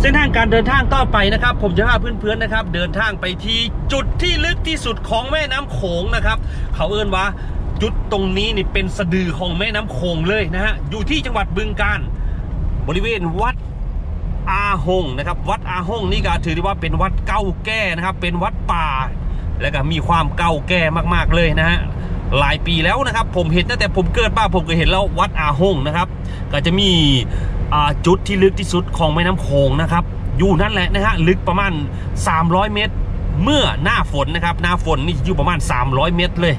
เส้นทางการเดินทางต่อไปนะครับ ผมจะพาเพื่อนๆนะครับ เดินทางไปที่จุดที่ลึกที่สุดของแม่น้ำโขงนะครับ เขาเอ่นว่าจุดตรงนี้นี่เป็นสะดือของแม่น้ำโขงเลยนะฮะอยู่ที่จังหวัดบึงกาฬบริเวณวัดอาหงนะครับ วัดอาหงนี่ก็ถือได้ว่าเป็นวัดเก่าแก่นะครับ เป็นวัดป่า และก็มีความเก่าแก่มากๆเลยนะฮะหลายปีแล้วนะครับ ผมเห็นตั้งแต่ผมเกิดมาผมก็เห็นแล้ววัดอาหงนะครับ ก็จะมี จุดที่ลึกที่สุดของแม่น้ำโขงนะครับ อยู่นั่นแหละนะฮะลึกประมาณ 300 เมตร เมื่อหน้าฝนนะครับ หน้าฝนนี่อยู่ประมาณ 300 เมตรเลย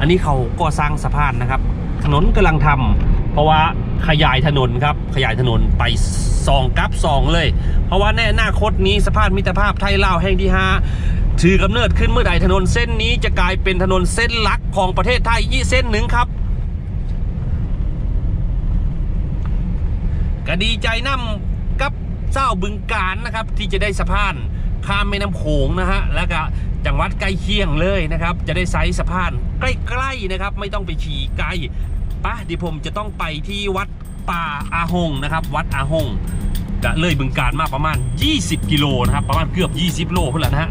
อันนี้เขาก็สร้างสะพานนะครับ ถนนกำลังทำเพราะว่าขยายถนนครับ ขยายถนนไปสองกับสองเลย เพราะว่าในอนาคตนี้สะพานมิตรภาพไทยลาวแห่งที่ห้าถือกำเนิดขึ้นเมื่อใดถนนเส้นนี้จะกลายเป็นถนนเส้นหลักของประเทศไทยอีกเส้นหนึ่งครับ ก็ดีใจนำกับเจ้าบึงการนะครับ ที่จะได้สะพานข้ามแม่น้ำโขงนะฮะแล้วก็จังหวัดใกล้เคียงเลยนะครับ จะได้ไซส์สะพานใกล้ๆนะครับ ไม่ต้องไปขี่ไกลปะเดี๋ยวผมจะต้องไปที่วัดป่าอาหงนะครับ วัดอาหงก็เลยบึงการมาประมาณ 20 กิโลนะครับ ประมาณเกือบ 20 โลเพุ่อนละนะฮะ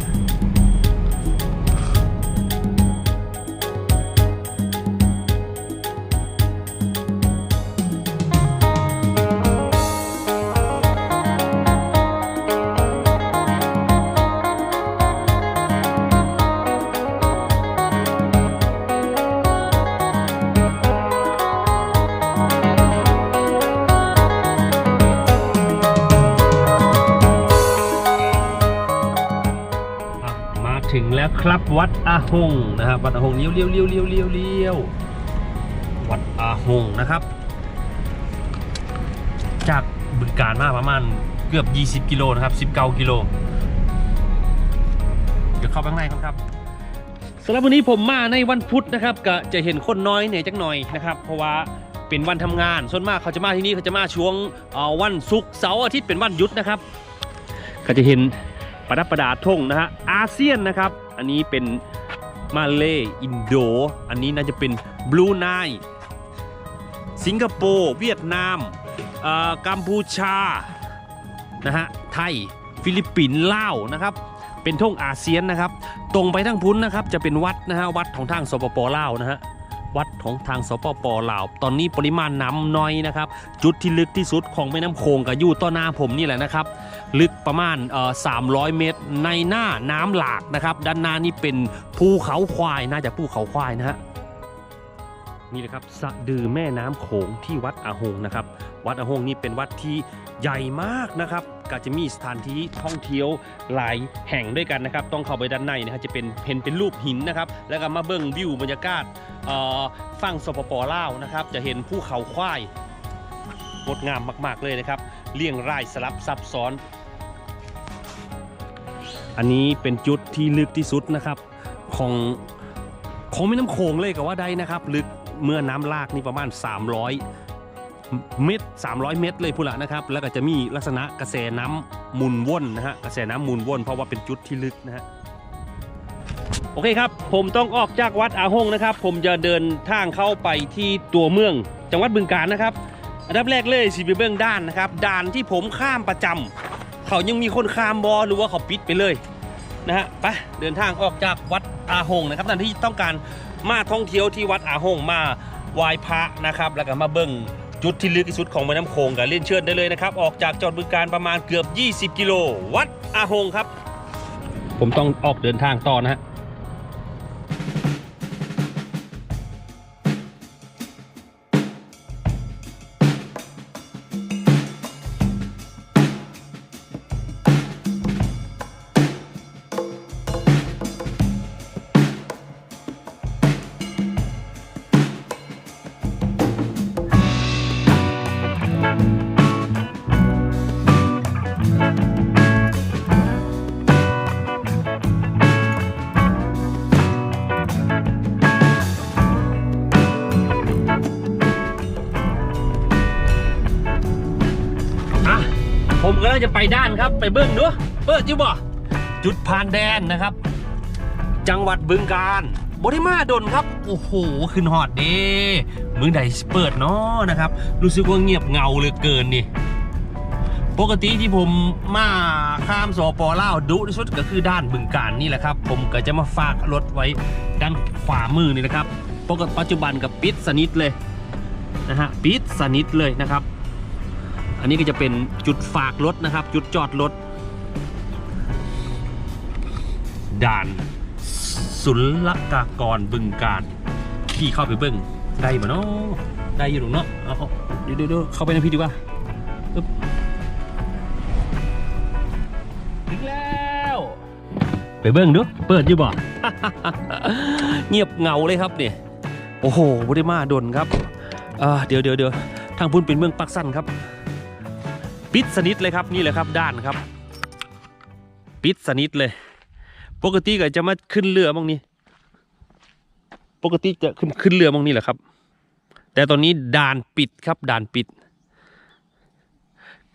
วครับ วัดอาหงนะครับ วัดอาหงเลี้ยวเลี้ยวเลี้ยวเลี้ยวเลี้ยวเลี้ยววัดอาหงนะครับ จากบึงการมาประมาณเกือบ 20 กิโลนะครับ19กิโลเดี๋ยวเข้าไปข้างในครับครับสำหรับวันนี้ผมมาในวันพุธนะครับก็จะเห็นคนน้อยเนี่ยจักหน่อยนะครับเพราะว่าเป็นวันทำงานส่วนมากเขาจะมาที่นี่เขาจะมาช่วงวันศุกร์เสาร์อาทิตย์เป็นวันหยุดนะครับ ก็จะเห็นประดับประดาธงนะฮะอาเซียนนะครับ อันนี้เป็นมาเลอินโด อันนี้น่าจะเป็นบลูไนสิงคโปร์เวียดนามเอ่อกัมพูชานะฮะไทยฟิลิปปินส์ลาวนะครับ เป็นท่องอาเซียนนะครับ ตรงไปทางพุ้นนะครับ จะเป็นวัดนะฮะวัดของทางสปปลาวนะฮะ วัดของทางสปปลาว ตอนนี้ปริมาณน้ำน้อยนะครับ จุดที่ลึกที่สุดของแม่น้ำโขงกับอยู่ต่อหน้าผมนี่แหละนะครับ ลึกประมาณเอ่อ300เมตร ในหน้าน้ำหลากนะครับ ด้านหน้านี่เป็นภูเขาควายน่าจะภูเขาควายนะฮะนี่นะครับสะดือแม่น้ำโขงที่วัดอาหงนะครับ วัดอาหงนี่เป็นวัดที่ ใหญ่มากนะครับก็จะมีสถานที่ท่องเที่ยวหลายแห่งด้วยกันนะครับ ต้องเข้าไปด้านในนะครับจะเป็นเห็นเป็นรูปหินนะครับ แล้วก็มาเบิ่งวิวบรรยากาศฝั่งสปปลาวนะครับ จะเห็นภูเขาควายงดงามมาก ๆ เลยนะครับเรียงรายสลับซับซ้อน อันนี้เป็นจุดที่ลึกที่สุดนะครับของของแม่น้ำโขงเลยก็ว่าได้นะครับ ลึกเมื่อน้ำลากนี่ประมาณ 300 เมตร300 เมตรเลยพูละนะครับ แล้วก็จะมีลักษณะกระแสน้ำมุนว่นนะฮะกระแสน้ำมุนว่นเพราะว่าเป็นจุดที่ลึกนะฮะโอเคครับ ผมต้องออกจากวัดอาหงนะครับ ผมจะเดินทางเข้าไปที่ตัวเมือง จังหวัดบึงกาฬนะครับ อันดับแรกเลยสิไปเบื้องด้านนะครับด่านที่ผมข้ามประจำเขายังมีคนข้ามบอหรือว่าเขาปิดไปเลยนะฮะไปเดินทางออกจากวัดอาหงนะครับท่านที่ต้องการมาท่องเที่ยวที่วัดอาหงมาไหว้พระนะครับ แล้วก็มาเบิ้ง จุดที่ลึกที่สุดของแม่น้ำโขงกับเล่นเชิดได้เลยนะครับ ออกจากจังหวัดบึงการประมาณเกือบ 20 กิโล วัดอาหงครับ ผมต้องออกเดินทางต่อนะฮะ เลยจะไปด้านครับ ไปเบิ้งดูเปิดอยู่บ่จุดผ่านแดนนะครับ จังหวัดบึงกาฬบริมาดนครับ โอ้โห ขึ้นหอดเด้มึงใดเปิดเนาะนะครับ รู้สึกว่าเงียบเงาเหลือเกินนี่ ปกติที่ผมมาข้ามสปลาวดุที่สุดก็คือด้านบึงการนี่แหละครับ ผมก็จะมาฝากรถไว้ด้านขวามือนี่นะครับ ปกติปัจจุบันกับปิดสนิทเลยนะฮะ ปิดสนิทเลยนะครับ อันนี้ก็จะเป็นจุดฝากรถนะครับ จุดจอดรถด่านศุลกากรบึงการขี่เข้าไปเบิ้งได้บ่เนาะได้อยู่หรอกเนาะเอาเดี๋ยวเดี๋ยวเข้าไปในพี่ดีกว่าถึงแล้ว ไปเบิ้งดูเปิดอยู่บ่เงียบเงาเลยครับเนี่ยโอ้โหบริมาดนครับเดี๋ยวเดี๋ยวเดี๋ยวทางพุ่นเป็นเมืองปักสั้นครับ ปิดสนิทเลยครับนี่แหละครับด้านครับ ปิดสนิทเลย ปกติก็จะมาขึ้นเรือมองนี้ปกติจะขึ้นขึ้นเรือมองนี้แหละครับ แต่ตอนนี้ด่านปิดครับด่านปิด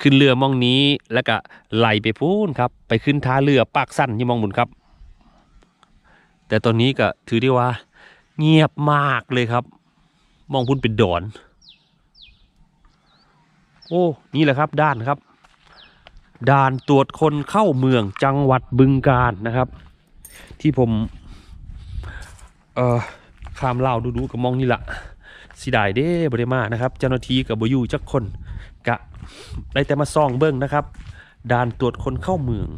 ขึ้นเรือมองนี้แล้วก็ไหลไปพูนครับ ไปขึ้นท่าเรือปากสั้นที่มองบุญครับ แต่ตอนนี้ก็ถือได้ว่า เงียบมากเลยครับ มองพุ่นเป็นดอน โอ้นี่แหละครับด้านครับ ด่านตรวจคนเข้าเมืองจังหวัดบึงกาฬนะครับ ที่ผม เอ่อข้ามเล่าดูๆกับมองนี่แหละสิได้เด้บริมานะครับ เจ้าหน้าที่กับบยูจักคนกะได้แต่มาซ่องเบิ้งนะครับด่านตรวจคนเข้าเมือง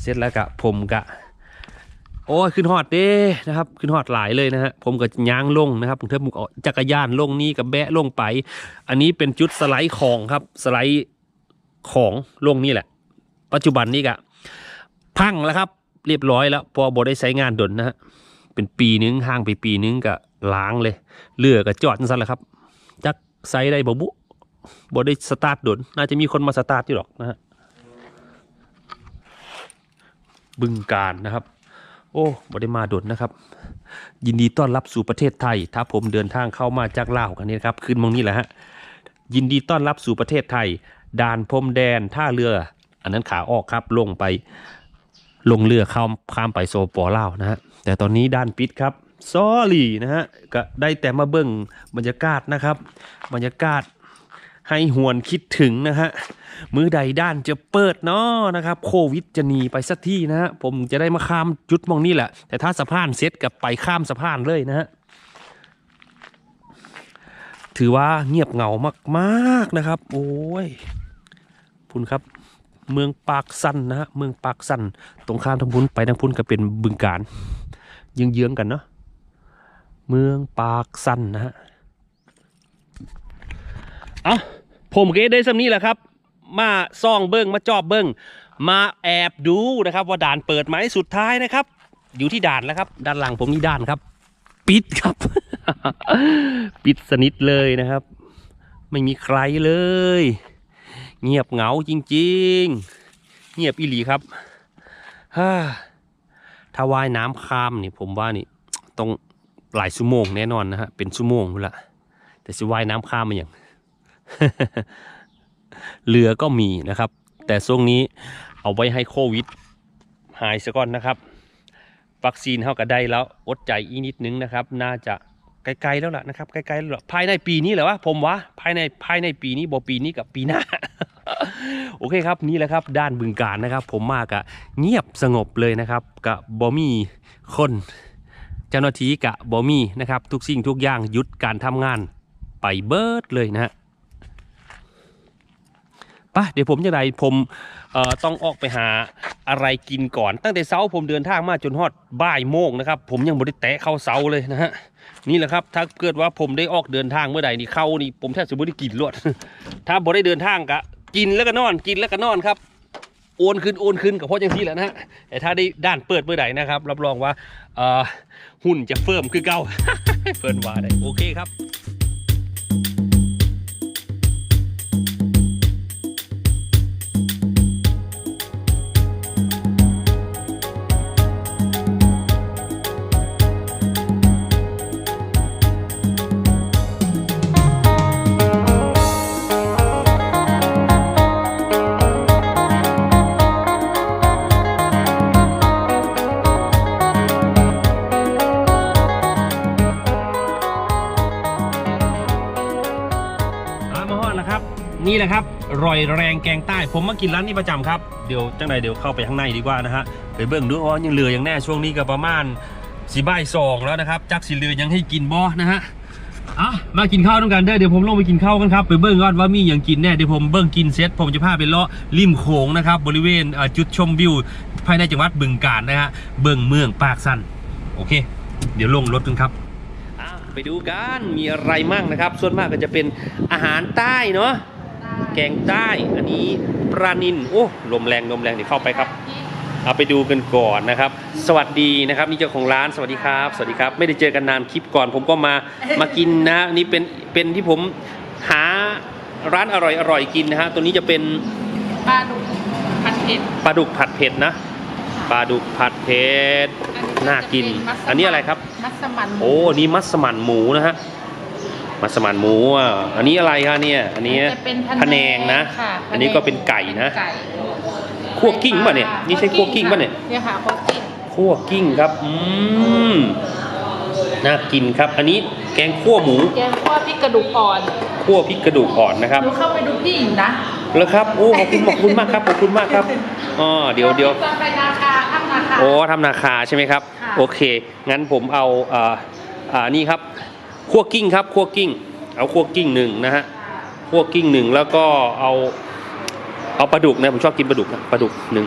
เสร็จแล้วกะผมกะ โอ้ยขึ้นฮอดเด้นะครับขึ้นฮอดหลายเลยนะฮะผมก็ย่างลงนะครับผมเทิมเอาจักรยานลงนี่กับแบะลงไป อันนี้เป็นจุดสไลด์ของครับสไลด์ของลงนี่แหละ ปัจจุบันนี้กะพังแล้วครับ เรียบร้อยแล้วพอบได้ใช้งานดนนะฮะเป็นปีนึงห่างไปปีนึงก็ล้างเลยเรือก็จอดนั่นแหละครับ จักไซได้บ่บุบ่ได้สตาร์ทดนน่าจะมีคนมาสตาร์ทอยู่หรอกนะฮะบึงการนะครับ โอ้บ่ได้มาดนนะครับ ยินดีต้อนรับสู่ประเทศไทย ถ้าผมเดินทางเข้ามาจากลาวกันนี้นะครับ ขึ้นมองนี่แหละฮะ ยินดีต้อนรับสู่ประเทศไทย ด่านพรมแดน ท่าเรือ อันนั้นขาออกครับ ลงไป ลงเรือข้ามข้ามไปโซปอลาวนะฮะ แต่ตอนนี้ด้านปิดครับ ซอรี่นะฮะ ก็ได้แต่มาเบิ่งบรรยากาศนะครับ บรรยากาศ ให้หวนคิดถึงนะฮะมือใดด้านจะเปิดเนาะนะครับ โควิดจะหนีไปสักที่นะฮะผมจะได้มาข้ามจุดมองนี่แหละ แต่ถ้าสะพานเซ็ตกับไปข้ามสะพานเลยนะฮะถือว่าเงียบเหงามากๆนะครับ โอ้ยคุณครับ เมืองปากสันนะฮะเมืองปากสันตรงข้ามทางพุนไปทางพุนก็เป็นบึงการเยื้องๆกันเนาะเมืองปากสันนะฮะเอา ผมก็ได้สำนี้แหละครับ มาซ่องเบิ้งมาจอบเบิ้งมาแอบดูนะครับ ว่าด่านเปิดไหมสุดท้ายนะครับ อยู่ที่ด่านแล้วครับ ด้านหลังผมนี่ด่านครับ ปิดครับ ปิดสนิทเลยนะครับ ไม่มีใครเลย เงียบเหงาจริง ๆ เงียบอีหลีครับฮ่าถ้าว่ายน้ำข้ามนี่ผมว่านี่ต้องหลายชั่วโมงแน่นอนนะฮะเป็นชั่วโมงนู่ละแต่สิว่ายน้ำข้ามมาอย่าง เรือก็มีนะครับ แต่ช่วงนี้เอาไว้ให้โควิดหายซะก่อนนะครับ วัคซีนเท่ากับได้แล้วอดใจอีกนิดนึงนะครับ น่าจะไกลๆแล้วล่ะนะครับใกลๆแล้วล่ะภายในปีนี้แหละวะผมว่าภายในภายในปีนี้บอปีนี้กับปีหน้า โอเคครับนี่แหละครับ ด้านบึงการนะครับ ผมมากะเงียบสงบเลยนะครับกับบอมี่คนเจ้าหน้าที่กะบอมี่นะครับ ทุกสิ่งทุกอย่างหยุดการทำงานไปเบิดเลยนะฮะะเดี๋ยวผมจะไดผมเอ่อต้องออกไปหาอะไรกินก่อน ตั้งแต่เช้าผมเดินทางมาจนฮอดบ่ายโมงนะครับ ผมยังบ่ได้แตะเข้าเสาเลยนะฮะนี่แหละครับ ถ้าเกิดว่าผมได้ออกเดินทางเมื่อใดนี่เข้านี่ผมแทบจะไม่ได้กินรวดถ้าบ่ได้เดินทางกะกินแล้วก็นอนกินแล้วก็นอนครับโอนขึ้นโอนขึ้นกับพ่อจังซี่แหละนะฮะแต่ถ้าได้ด้านเปิดเมื่อใดนะครับรับรองว่าหุ่นจะเฟิร์มคือเก่าเฟิร์นว่าได้โอเคครับ แล้วครับนี่แหละครับรอยแรงแกงใต้ ผมมากินร้านนี้ประจำครับ เดี๋ยวจังใดเดี๋ยวเข้าไปข้างในดีกว่านะฮะไปเบิ่งดูอ๋อยังเหลืออย่างแน่ช่วงนี้ก็ประมาณสีบ่ายสองแล้วนะครับจักสีเหลือยังให้กินบ่นะฮะอะมากินข้าวด้วยกันเด้อเดี๋ยวผมลงไปกินข้าวกันครับไปเบิ้งก่อนว่ามีอย่างกินแน่เดี๋ยวผมเบิ้งกินเสร็จผมจะพาไปเลาะริมโขงนะครับบริเวณจุดชมวิว ภายในจังหวัดบึงกาฬนะฮะเบิ้งเมืองปากสันโอเค เดี๋ยวลงรถกันครับไปดูกันมีอะไรมั่งนะครับ ส่วนมากก็จะเป็นอาหารใต้เนาะ แกงใต้อันนี้ปลานินโอ้ลมแรงลมแรงเดี๋ยวเข้าไปครับเอาไปดูกันก่อนนะครับ สวัสดีนะครับ นี่เจ้าของร้านสวัสดีครับ สวัสดีครับ ไม่ได้เจอกันนานคลิปก่อน ผมก็มามากินนะอันนี่เป็นเป็นที่ผมหาร้านอร่อยอร่อยกินนะฮะตัวนี้จะเป็นปลาดุกผัดเผ็ดปลาดุกผัดเผ็ดนะปลาดุกผัดเผ็ดน่ากิน อันนี้อะไรครับ มัสมั่นหมูโอ้นี่มัสมั่นหมูนะฮะ มัสมั่นหมูอะอันนี้อะไรคะเนี่ย อันนี้จะเป็นพะแนงนะ ค่อันนี้ก็เป็นไก่นะไก่คั่วกิ้งป่ะเนี่ย นี่ใช่คั่วกิ้งป่ะเนี่ยเนี่ยค่ะคั่วกิ้งคั่วกิ้งครับอืมน่ากินครับ อันนี้แกงคั่วหมู แกงคั่วพริกกระดูกอ่อนคั่วพริกกระดูกอ่อนนะครับหนูเข้าไปดูพี่อยู่นะแล้วครับโอ้ขอบคุณขอบคุณมากครับขอบคุณมากครับอ๋อเดี๋ยวเดี๋ยวจะไปนาคาข้ามนาคาโอ้ทำนาคาใช่ไหมครับค่ะโอเค งั้นผมเอาเอ่ออ่านี่ครับ คั่วกิ้งครับคั่วกิ้ง เอาคั่วกิ้งหนึ่งนะฮะคั่วกิ้งหนึ่งแล้วก็เอาเอาปลาดุกนะผมชอบกินปลาดุกนะปลาดุกหนึ่ง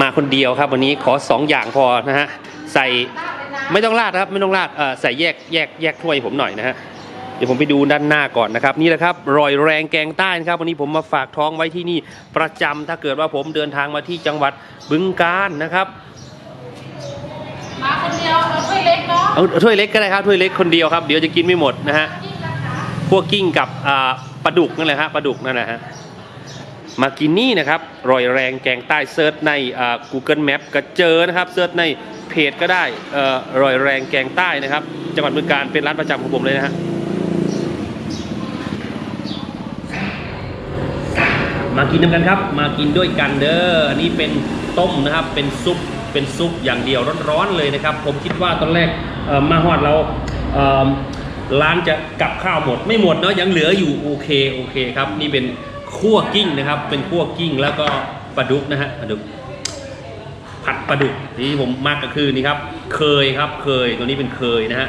มาคนเดียวครับ วันนี้ขอสองอย่างพอนะฮะใส่ไม่ต้องราดนะครับไม่ต้องราดเออใส่แยกแยกแยกถ้วยผมหน่อยนะฮะเดี๋ยวผมไปดูด้านหน้าก่อนนะครับนี่แหละครับรอยแรงแกงใต้นะครับ วันนี้ผมมาฝากท้องไว้ที่นี่ประจำถ้าเกิดว่าผมเดินทางมาที่จังหวัดบึงกาฬนะครับ มาคนเดียวเอาถ้วยเล็กเนาะเอาถ้วยเล็กก็ได้ครับถ้วยเล็กคนเดียวครับเดี๋ยวจะกินไม่หมดนะฮะพวกกิ้งกับปลาดุกนั่นแหละฮะปลาดุกนั่นแหละฮะมากินนี่นะครับรอยแรงแกงใต้เซิร์ชใน Google Map ก็เจอนะครับเซิร์ชในเพจก็ได้เอ่อรอยแรงแกงใต้นะครับ จังหวัดบึงกาฬเป็นร้านประจำของผมเลยนะฮะมากินด้วยกันครับ มากินด้วยกันเด้ออันนี้เป็นต้มนะครับเป็นซุป เป็นซุปอย่างเดียวร้อนๆเลยนะครับ ผมคิดว่าตอนแรกมาฮอดเราเร้านจะกับข้าวหมดไม่หมดเนาะยังเหลืออยู่โอเคโอเคครับนี่เป็นคั่วกิ้งนะครับ เป็นคั่วกิ้งแล้วก็ปลาดุกนะฮะปลาดุกผัดปลาดุกที่ผมมากก็คือนี่ครับเคยครับเคยตัวนี้เป็นเคยนะฮะ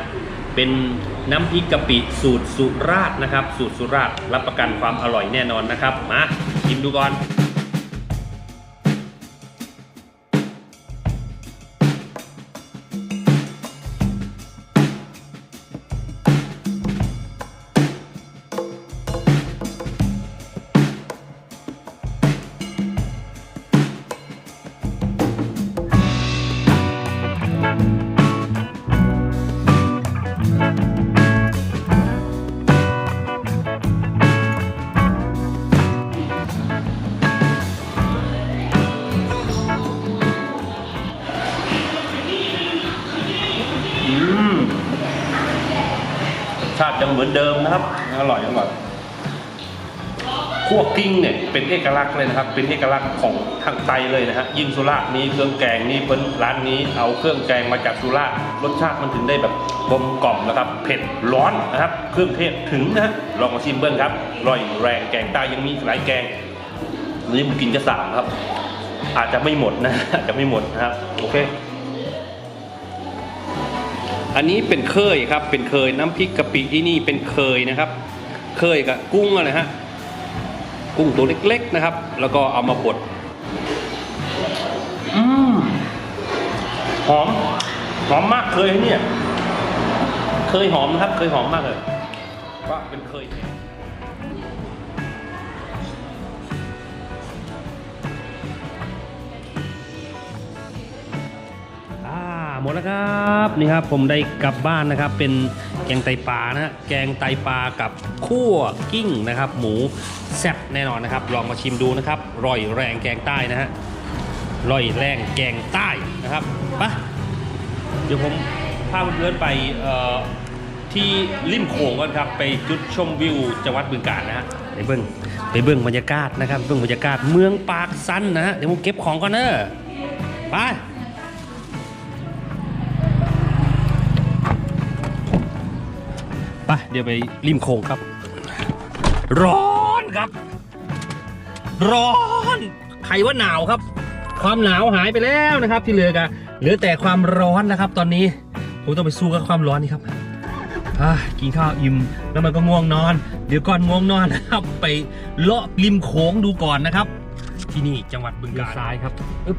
เป็นน้ำพริกกะปิสูตรสุราษฎร์นะครับ สูตรสุราษฎร์รับประกันความอร่อยแน่นอนนะครับมาชิมดูก่อน มือนเดิมนะครับ อร่อยอร่อยคั่วกิ้งเนี่ยเป็นเอกลักษณ์เลยนะครับ เป็นเอกลักษณ์ของทางไตเลยนะฮะยิ่งสุราษฎร์นี้เครื่องแกงนี่เพิ่นร้านนี้เอาเครื่องแกงมาจากสุราษฎร์รสชาติมันถึงได้แบบกลมกล่อมนะครับเผ็ดร้อนนะครับ เครื่องเทศถึงนะฮะลองมาชิมเบิ้งครับอร่อยแรงแกงใต้ยังมีอีกหลายแกงวันนี้ผมกินจะสามครับ อาจจะไม่หมดนะอาจจะไม่หมดนะครับโอเค อันนี้เป็นเคยครับ เป็นเคยน้ำพริกกะปิที่นี่เป็นเคยนะครับ เคยกับกุ้งอะไรฮะ กุ้งตัวเล็กๆนะครับ แล้วก็เอามาบดอืมหอม หอมมากเคยเนี่ย เคยหอมนะครับ เคยหอมมากเลยว่าเป็นเคย มดแล้วครับนี่ครับผมได้กลับบ้านนะครับเป็นแกงไตปลานะฮะแกงไตปลากับคั่วกิ้งนะครับ หมูแซ่บแน่นอนนะครับ ลองมาชิมดูนะครับร่อยแรงแกงใต้นะฮะร่อยแรงแกงใต้นะครับไปะเดี๋ยวผมพาเพื่อนๆไปเอ่อที่ริมโขงกันครับไปจุดชมวิวจังหวัดบึงกาฬนะฮะไปเบิ้งไปเบิ้งบรรยากาศนะครับเบิ้งบรรยากาศเมืองปากซันนะฮะเดี๋ยวผมเก็บของก่อนเนอะไป ไปเดี๋ยวไปริมโขงครับ ร้อนครับ ร้อนใครว่าหนาวครับ ความหนาวหายไปแล้วนะครับ ที่เหลือกันเหลือแต่ความร้อนนะครับ ตอนนี้ผมต้องไปสู้กับความร้อนนี่ครับอ่ากินข้าวอิ่มแล้วมันก็ง่วงนอน เดี๋ยวก่อนง่วงนอนนะครับ ไปเลาะริมโขงดูก่อนนะครับ ที่นี่จังหวัดบึงกาฬซ้ายครับอึ๊บ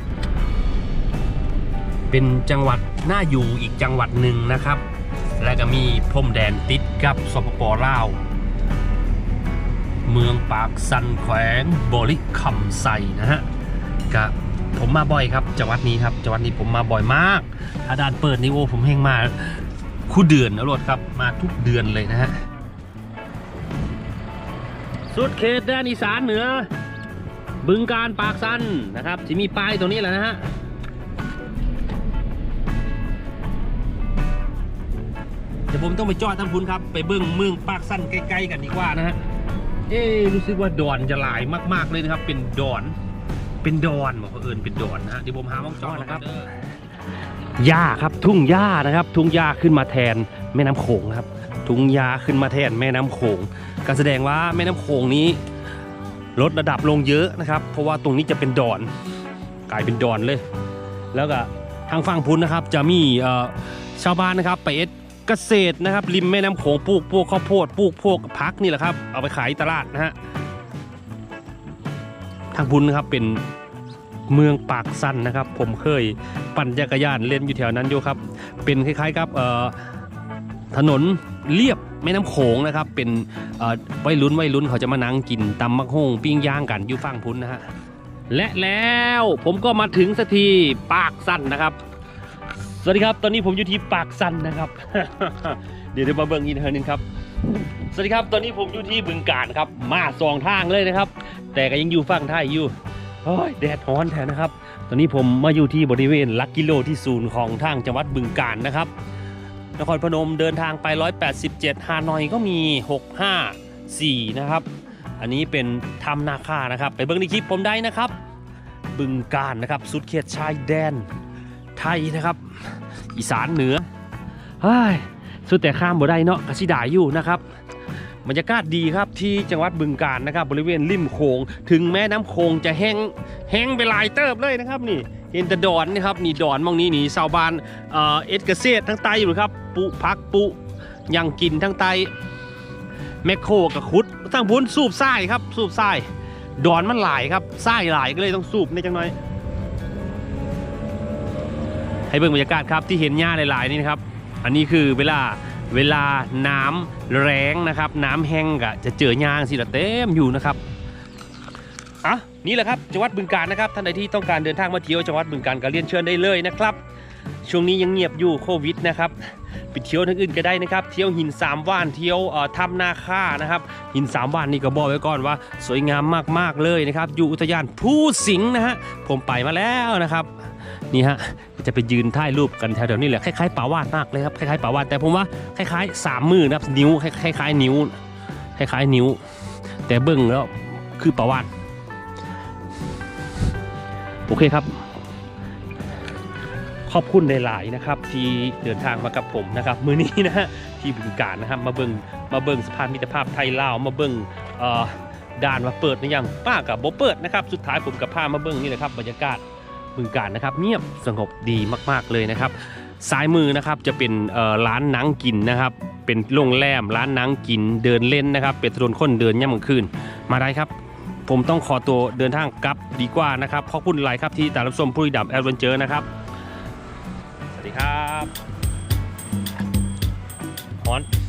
เป็นจังหวัดน่าอยู่อีกจังหวัดหนึ่งนะครับ และก็มีพรมแดนติดกับสปปลาว เมืองปากสันแขวงบริคำไซนะฮะกะผมมาบ่อยครับจังหวัดนี้ครับจังหวัดนี้ผมมาบ่อยมาก ถ้าด่านเปิดนี่โอ้ผมเฮงมาคู่เดือนนะรถครับมาทุกเดือนเลยนะฮะสุดเขตแดนอีสานเหนือ บึงการปากสันนะครับที่มีป้ายตรงนี้แหละนะฮะ ยวผมต้องไปจอดทั้งคุณครับ ไปเบิ้งเมืองปากสั้นใกล้ๆกันดีกว่านะฮะ เอ๊ะรู้สึกว่าดอนจะหลายมาก ๆเลยนะครับ เป็นดอน เป็นดอนบอกเขาเอิญเป็นดอนนะฮะเดี๋ยวผมหามองจอดนะครับหญ้าครับทุ่งหญ้านะครับ ทุ่งหญ้าขึ้นมาแทนแม่น้ำโขงนะครับ ทุ่งหญ้าขึ้นมาแทนแม่น้ำโขงการแสดงว่าแม่น้ำโขงนี้ ลดระดับลงเยอะนะครับ เพราะว่าตรงนี้จะเป็นดอนกลายเป็นดอนเลย แล้วก็ทางฝั่งพุ้นนะครับ จะมีเอ่อชาวบ้านนะครับไปเอ็ด เกษตรนะครับ ริมแม่น้ำโขงปลูกพวกข้าวโพดปลูกพวกพักนี่แหละครับ เอาไปขายตลาดนะฮะทางพุ้นนะครับเป็นเมืองปากสั้นนะครับ ผมเคยปั่นจักรยานเล่นอยู่แถวนั้นอยู่ครับ เป็นคล้ายๆกับถนนเลียบแม่น้ำโขงนะครับ เป็นวัยรุ่นวัยรุ่นเขาจะมานั่งกินตำมักฮงปิ้งย่างกันอยู่ฝั่งพุ้นนะฮะและแล้วผมก็มาถึงสักทีปากสั้นนะครับ สวัสดีครับ ตอนนี้ผมอยู่ที่ปากสันนะครับ เดี๋ยวเดี๋ยวมาเบิ่งอีกทีหนึงครับ สวัสดีครับ ตอนนี้ผมอยู่ที่บึงการครับ มาสองทางเลยนะครับ แต่ก็ยังอยู่ฝั่งไทยอยู่โอ้ยแดดร้อนแท้นะครับ ตอนนี้ผมมาอยู่ที่บริเวณลักกิโลที่ศูนย์ของทางจังหวัดบึงการนะครับ นครพนมเดินทางไป 187 ฮานอยก็มี 654 นะครับ อันนี้เป็นถ้ำนาคานะครับ ไปเบิ่งในคลิปผมได้นะครับ บึงการนะครับ สุดเขตชายแดน ไทยนะครับ อีสานเหนือเฮ้ยสุดแต่ข้ามบ่ได้เนาะกสิดาอยู่นะครับบรรยากาศดีครับที่จังหวัดบึงการนะครับ บริเวณริมโขงถึงแม่น้ำโขงจะแห้งแห้งไปหลายเติบเลยนะครับนี่เห็นแต่ดอนนะครับนี่ดอนมองนี้นี่ชาวบ้านเอ,เอ็ดเกษตรทั้งใต้อยู่ครับปุพักปุยังกินทั้งใต้แมคโครกับคุดทั้งพุ้นสูบทรายครับสูบทรายดอนมันหลายครับทรายหลายก็เลยต้องสูบในจังน้อย ให้เบิ่งบรรยากาศครับที่เห็นหญ้าหลาย ๆ นี่นะครับ อันนี้คือเวลาเวลาน้ำแรงนะครับ น้ำแห้งก็จะเจอหญ้าสิละเต็มอยู่นะครับอะนี่แหละครับจังหวัดบึงการนะครับท่านใดที่ต้องการเดินทางมาเที่ยวจังหวัดบึงการก็เรียนเชิญได้เลยนะครับ ช่วงนี้ยังเงียบอยู่โควิดนะครับไปเที่ยวทางอื่นก็ได้นะครับ เที่ยวหินสามว่านเที่ยวถ้ำนาค่านะครับ หินสามว่านนี่ก็บอกไว้ก่อนว่า สวยงามมากๆเลยนะครับ อยู่อุทยานผู้สิงห์นะฮะผมไปมาแล้วนะครับ นี่ฮะจะไปยืนถ่ายรูปกันแถวๆนี้แหละคล้ายๆป่าวาดมากเลยครับคล้ายๆป่าวาดแต่ผมว่าคล้ายๆสามมือนะครับนิ้วคล้ายๆนิ้วคล้ายๆนิ้ว แต่เบิ้งแล้วคือป่าวาดโอเคครับ ขอบคุณหลายๆนะครับ ที่เดินทางมากับผมนะครับ มือนี้นะฮะที่บึงการนะครับ มาเบิ้งมาเบิ้งสะพานมิตรภาพไทยลาวมาเบิ้งเอ่อด่านมาเปิดหรือยังป้ากับโบเปิดนะครับ สุดท้ายผมกับพามาเบิ้งนี่แหละครับบรรยากาศ บึงการนะครับ เงียบสงบดีมากๆเลยนะครับซ้ายมือนะครับจะเป็นร้านนังกินนะครับเป็นโรงแรมร้านนังกินเดินเล่นนะครับ เป็นถนนคนเดินย่ำกลางคืนมาได้ครับ ผมต้องขอตัวเดินทางกลับดีกว่านะครับขอบคุณหลายครับที่ตามรับชมผู้ดิดับแอดเวนเจอร์นะครับ สวัสดีครับฮอน